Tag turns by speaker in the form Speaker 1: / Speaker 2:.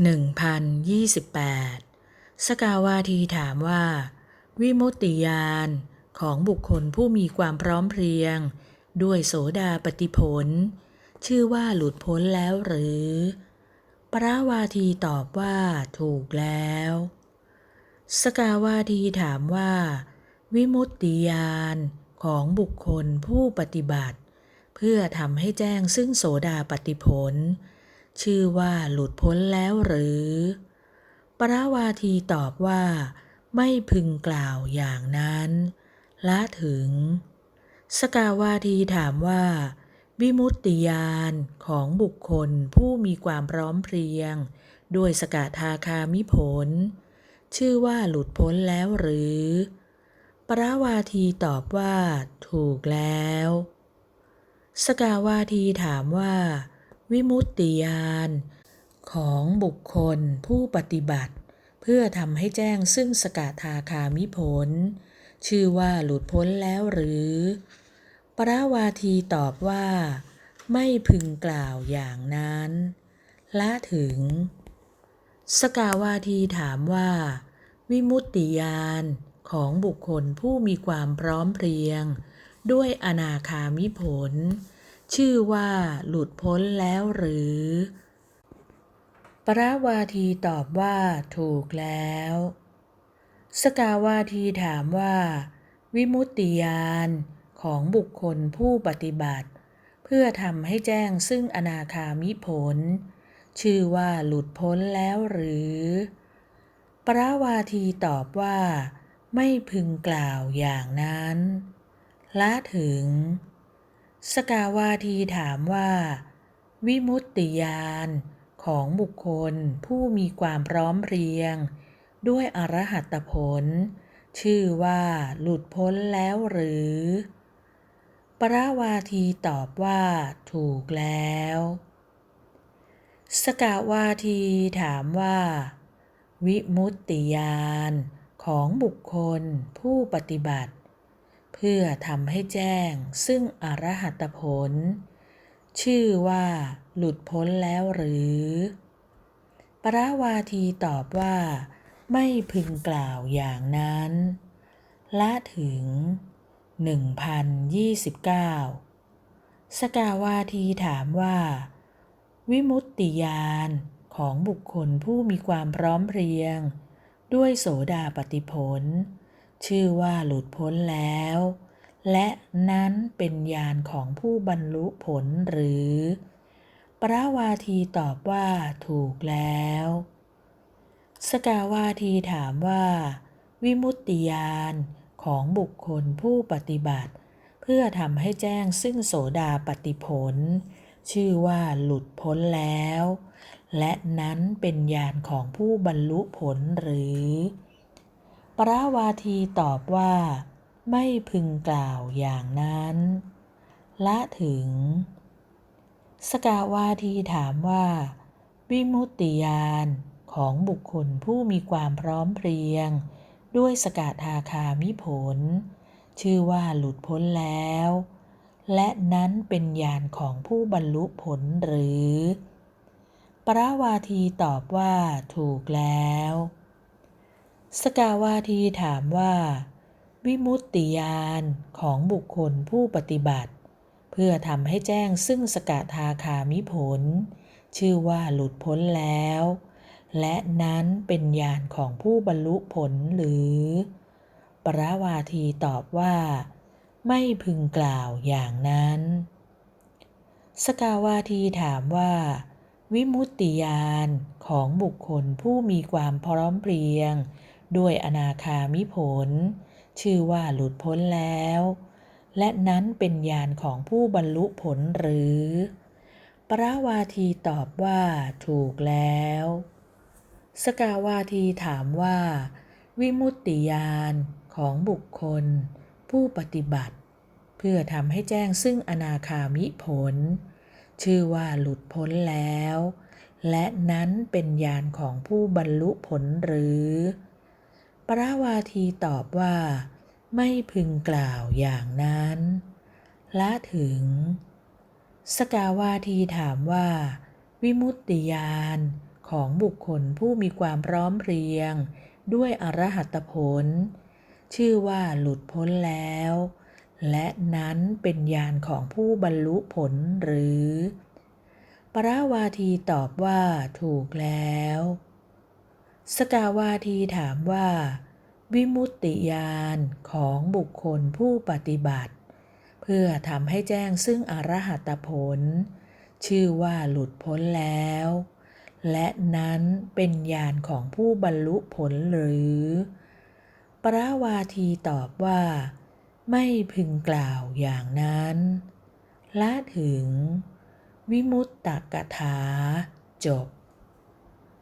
Speaker 1: 1028 สกาวาทีถามว่า วิมุตติยานของบุคคลผู้มีความพร้อมเพรียง ด้วยโสดาปฏิผล ชื่อว่าหลุดพ้นแล้วหรือ ปราวาทีตอบว่าถูกแล้ว สกาวาทีถามว่า วิมุตติยานของบุคคลผู้ปฏิบัติ เพื่อทำให้แจ้งซึ่งโสดาปฏิผล ชื่อว่าหลุดพ้นแล้วหรือ ปราวาทีตอบว่า ไม่พึงกล่าวอย่างนั้น ละถึง สกาวาทีถามว่า วิมุตติยานของบุคคลผู้มีความพร้อมเพรียง ด้วยสกทาคามิผล ชื่อว่าหลุดพ้นแล้วหรือ ปราวาทีตอบว่า ถูกแล้ว สกาวาทีถามว่า วิมุตติยานของบุคคลผู้ปฏิบัติ เพื่อทำให้แจ้งซึ่งสกทาคามิผล ชื่อว่าหลุดพ้นแล้วหรือ ปราวาทีตอบว่า ไม่พึงกล่าวอย่างนั้นละถึง สกาวาทีถามว่า วิมุตติยานของบุคคลผู้มีความพร้อมเพรียง ด้วยอนาคามิผล ชื่อว่าหลุดพ้นแล้วหรือ ปราวาทีตอบว่าถูกแล้ว สกาวาทีถามว่า วิมุตติยานของบุคคลผู้ปฏิบัติ เพื่อทำให้แจ้งซึ่งอนาคามิผล ชื่อว่าหลุดพ้นแล้วหรือ ปราวาทีตอบว่า ไม่พึงกล่าวอย่างนั้น ละถึง สกาวาทีถามว่า วิมุตติยานของบุคคลผู้มีความพร้อมเพรียง ด้วยอรหัตผล ชื่อว่าหลุดพ้นแล้วหรือ ปราวาทีตอบว่าถูกแล้ว สกาวาทีถามว่า วิมุตติยานของบุคคลผู้ปฏิบัติ พื่อทำให้แจ้งซึ่งอรหัตผล ชื่อว่า หลุดพ้นแล้วหรือ ปราวาทีตอบว่า ไม่พึงกล่าวอย่างนั้น ละถึง 1029 สกาวาทีถามว่า วิมุตติยานของบุคคลผู้มีความพร้อมเพรียง ด้วยโสดาปฏิผล ชื่อว่าหลุดพ้นแล้ว และนั้นเป็นญาณของผู้บรรลุผลหรือ ปราวาทีตอบว่าถูกแล้ว สกาวาทีถามว่า วิมุตติยานของบุคคลผู้ปฏิบัติ เพื่อทำให้แจ้งซึ่งโสดาปฏิผล ชื่อว่าหลุดพ้นแล้ว และนั้นเป็นญาณของผู้บรรลุผลหรือ ปราวาทีตอบว่า ไม่พึงกล่าวอย่างนั้น ละถึง สกาวาทีถามว่า วิมุตติยานของบุคคลผู้มีความพร้อมเพรียง ด้วยสกทาคามิผล ชื่อว่าหลุดพ้นแล้ว และนั้นเป็นญาณของผู้บรรลุผลหรือ ปราวาทีตอบว่าถูกแล้ว สกาวาทีถามว่า วิมุตติยานของบุคคลผู้ปฏิบัติ เพื่อทำให้แจ้งซึ่งสกทาคามิผล ชื่อว่าหลุดพ้นแล้ว และนั้นเป็นญาณของผู้บรรลุผลหรือ ปราวาทีตอบว่า ไม่พึงกล่าวอย่างนั้น สกาวาทีถามว่าวิมุตติยานของบุคคลผู้มีความพร้อมเพรียง ด้วยอนาคามิผล ชื่อว่าหลุดพ้นแล้ว และนั้นเป็นญาณของผู้บรรลุผลหรือ ปราวาทีตอบว่าถูกแล้ว สกาวาทีถามว่า วิมุตติยานของบุคคล ผู้ปฏิบัติ เพื่อทำให้แจ้งซึ่งอนาคามิผล ชื่อว่าหลุดพ้นแล้วและนั้นเป็นญาณของผู้บรรลุผลหรือ ปราวาทีตอบว่า ไม่พึงกล่าวอย่างนั้น ละถึง สกาวาทีถามว่า วิมุตติยานขของบุคคลผู้มีความพร้อมเพรียง ด้วยอรหัตผล ชื่อว่าหลุดพ้นแล้ว และนั้นเป็นญาณของผู้บรรลุผลหรือ ปราวาทีตอบว่าถูกแล้ว สกาวาทีถามว่า วิมุตติญาณของบุคคลผู้ปฏิบัติ เพื่อทำให้แจ้งซึ่งอรหัตผล ชื่อว่าหลุดพ้นแล้ว และนั้นเป็นญาณของผู้บรรลุผลหรือ ปราวาทีตอบว่า ไม่พึงกล่าวอย่างนั้น ละถึง วิมุตตกถาจบ